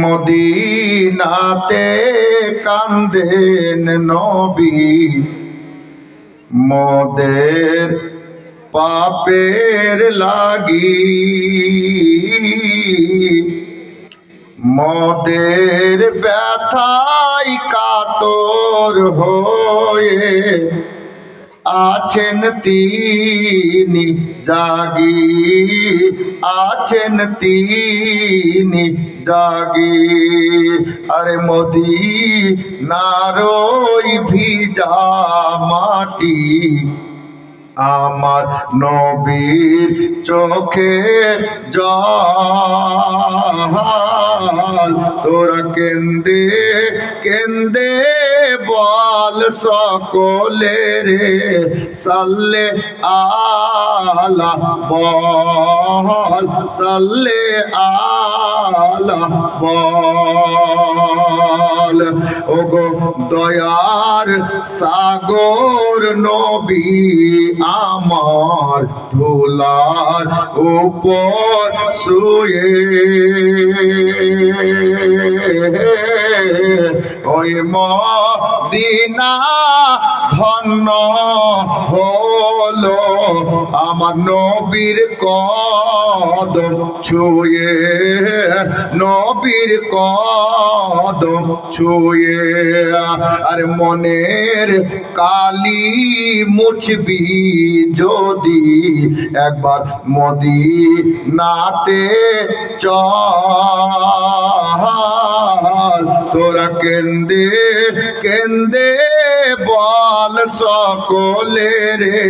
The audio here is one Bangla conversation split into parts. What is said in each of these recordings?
মদিনাতে কান্দেন নবী। মদের পাপের লাগি। মদের ব্যথাই কাতর হয়ে আছেন তিনি জাগি আছেন তিনি জাগি। আরে মোদি নারই ভিজা মাটি আমার নবীর চোখে জল। তোরা কেন্দে কেন্দে বল সকলে রে সাল্লে আলা, বল সাল্লে আলা, বল। ওগো দয়ার সাগর নবী আমার ধুলার উপর শুয়ে। ওই মদিনা ধন্য হলো আমার নবীর কদম ছুঁয়ে, নবীর কদম ছুঁয়ে, আর মনের কালি মুছবি যদি একবার মদি নাতে চল। তোরা কেন্দে কেন্দে বল সকলে রে,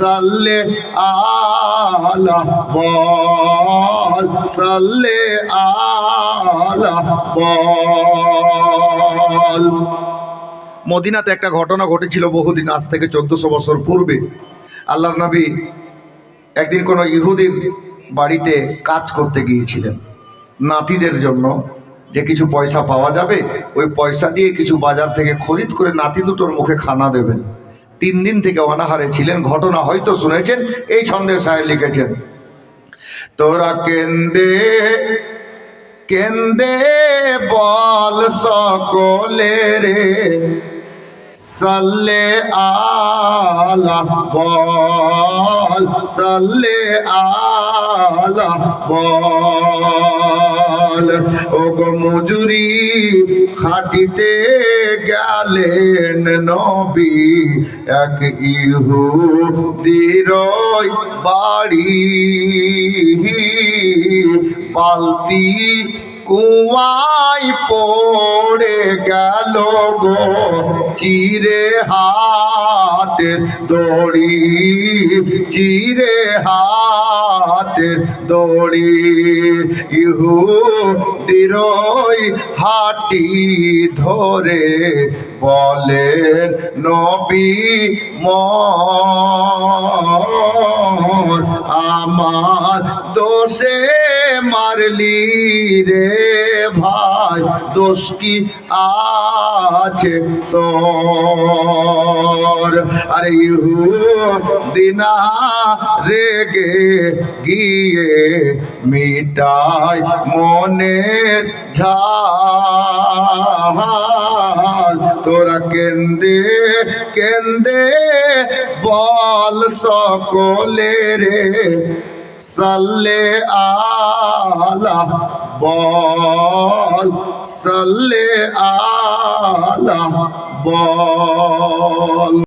সাল্লে আলা, বল সাল্লে আলা, বল। মদিনাতে একটা ঘটনা ঘটেছিল বহুদিন, আজ থেকে চোদ্দশো বছর পূর্বে। আল্লাহ নবী একদিন কোনো ইহুদির বাড়িতে কাজ করতে গিয়েছিলেন, নাতিদের জন্য। যে কিছু পয়সা পাওয়া যাবে, ওই পয়সা দিয়ে কিছু বাজার থেকে খরিদ করে নাতি দুটোর মুখে খানা দেবেন। তিন দিন থেকে অনাহারে ছিলেন, ঘটনা হয়তো শুনেছেন, এই ছন্দে সাহেব লিখেছেন। তোরা কেন্দে কেন্দে বল সকলে রে সাল্লে আলা বল, সাল্লে আলা বল। ও গো মজুরি খাটিতে গেলেন নবী, এক ইহু দিরই বাড়ি পালতি কুয়াই পড়ে গেল গো চিরে হাতের দড়ি, চিরে হাতের দড়ি। ইহু দিরই হাটি ধরে বলেন, নবী মর, আমার দোষে মারলি রে ভাই, দোষ কি আছে তোর? আরে ইহু দিনা রেগে গিয়ে মিটাই মনের ঝাল। তোরা কেন্দে কেন্দে বল সকলে রে সাল্লে আলা বল। সাল্লে আলা বল।